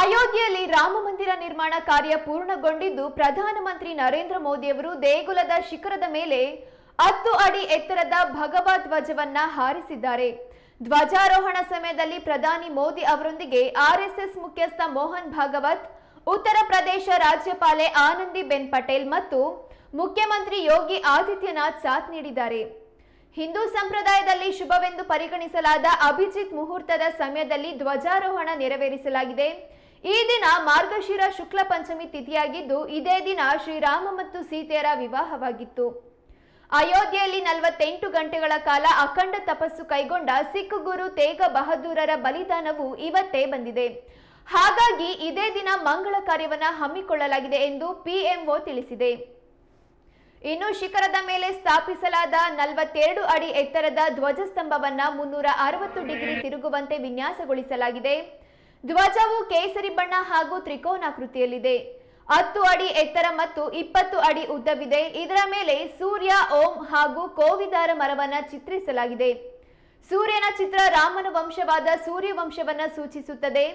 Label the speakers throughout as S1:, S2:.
S1: ಅಯೋಧ್ಯೆಯಲ್ಲಿ ರಾಮ ಮಂದಿರ ನಿರ್ಮಾಣ ಕಾರ್ಯ ಪೂರ್ಣಗೊಂಡಿದ್ದು ಪ್ರಧಾನಮಂತ್ರಿ ನರೇಂದ್ರ ಮೋದಿಯವರು ದೇಗುಲದ ಶಿಖರದ ಮೇಲೆ ಹತ್ತು ಅಡಿ ಎತ್ತರದ ಭಗವ ಧ್ವಜವನ್ನ ಹಾರಿಸಿದ್ದಾರೆ. ಧ್ವಜಾರೋಹಣ ಸಮಯದಲ್ಲಿ ಪ್ರಧಾನಿ ಮೋದಿ ಅವರೊಂದಿಗೆ ಆರ್ಎಸ್ಎಸ್ ಮುಖ್ಯಸ್ಥ ಮೋಹನ್ ಭಾಗವತ್, ಉತ್ತರ ಪ್ರದೇಶ ರಾಜ್ಯಪಾಲೆ ಆನಂದಿ ಬೆನ್ ಪಟೇಲ್ ಮತ್ತು ಮುಖ್ಯಮಂತ್ರಿ ಯೋಗಿ ಆದಿತ್ಯನಾಥ್ ಸಾಥ್ ನೀಡಿದ್ದಾರೆ. ಹಿಂದೂ ಸಂಪ್ರದಾಯದಲ್ಲಿ ಶುಭವೆಂದು ಪರಿಗಣಿಸಲಾದ ಅಭಿಜಿತ್ ಮುಹೂರ್ತದ ಸಮಯದಲ್ಲಿ ಧ್ವಜಾರೋಹಣ ನೆರವೇರಿಸಲಾಗಿದೆ. ಈ ದಿನ ಮಾರ್ಗಶಿರ ಶುಕ್ಲ ಪಂಚಮಿ ತಿಥಿಯಾಗಿದ್ದು, ಇದೇ ದಿನ ಶ್ರೀರಾಮ ಮತ್ತು ಸೀತೆಯರ ವಿವಾಹವಾಗಿತ್ತು. ಅಯೋಧ್ಯೆಯಲ್ಲಿ ನಲವತ್ತೆಂಟು ಗಂಟೆಗಳ ಕಾಲ ಅಖಂಡ ತಪಸ್ಸು ಕೈಗೊಂಡ ಸಿಖ್ ಗುರು ತೇಗ ಬಹದ್ದೂರರ ಬಲಿದಾನವು ಇವತ್ತೇ ಬಂದಿದೆ. ಹಾಗಾಗಿ ಇದೇ ದಿನ ಮಂಗಳ ಕಾರ್ಯವನ್ನು ಹಮ್ಮಿಕೊಳ್ಳಲಾಗಿದೆ ಎಂದು ಪಿಎಂಒ ತಿಳಿಸಿದೆ. ಇನ್ನು ಶಿಖರದ ಮೇಲೆ ಸ್ಥಾಪಿಸಲಾದ ನಲವತ್ತೆರಡು ಅಡಿ ಎತ್ತರದ ಧ್ವಜಸ್ತಂಭವನ್ನು ಮುನ್ನೂರ ಅರವತ್ತು ಡಿಗ್ರಿ ತಿರುಗುವಂತೆ ವಿನ್ಯಾಸಗೊಳಿಸಲಾಗಿದೆ. ಧ್ವಜವು ಕೇಸರಿ ಬಣ್ಣ ಹಾಗೂ ತ್ರಿಕೋನಾಕೃತಿಯಲ್ಲಿದೆ ಹತ್ತು ಅಡಿ ಎತ್ತರ ಮತ್ತು ಇಪ್ಪತ್ತು ಅಡಿ ಉದ್ದವಿದೆ ಇದರ ಮೇಲೆ ಸೂರ್ಯ ಓಂ ಹಾಗೂ ಕೋವಿದಾರ ಮರವನ್ನ ಚಿತ್ರಿಸಲಾಗಿದೆ ಸೂರ್ಯನ ಚಿತ್ರ ರಾಮನ ವಂಶವಾದ ಸೂರ್ಯ ಸೂರ್ಯವಂಶವನ್ನ ಸೂಚಿಸುತ್ತದೆ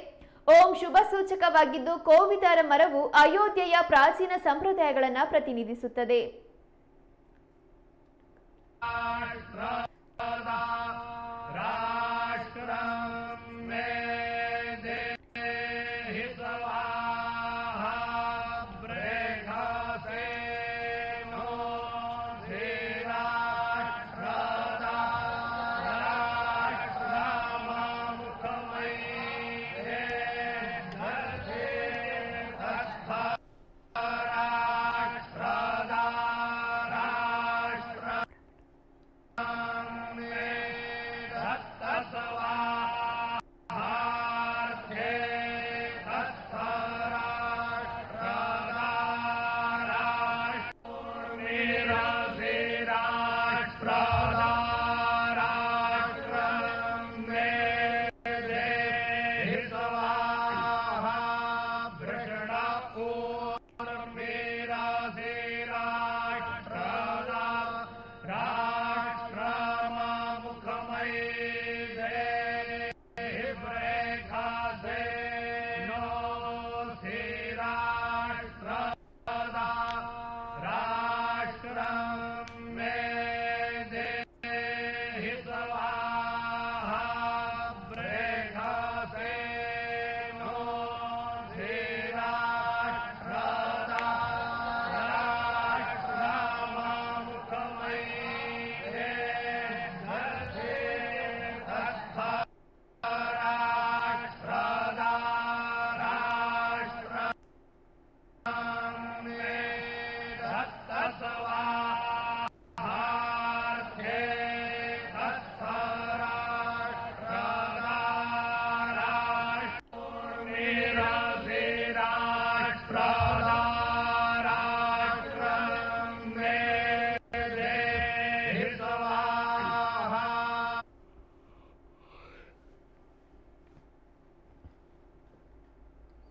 S1: ಓಂ ಶುಭ ಸೂಚಕವಾಗಿದ್ದು ಕೋವಿದಾರ ಮರವು ಅಯೋಧ್ಯೆಯ ಪ್ರಾಚೀನ ಸಂಪ್ರದಾಯಗಳನ್ನು ಪ್ರತಿನಿಧಿಸುತ್ತದೆ
S2: Hare तत्तसवा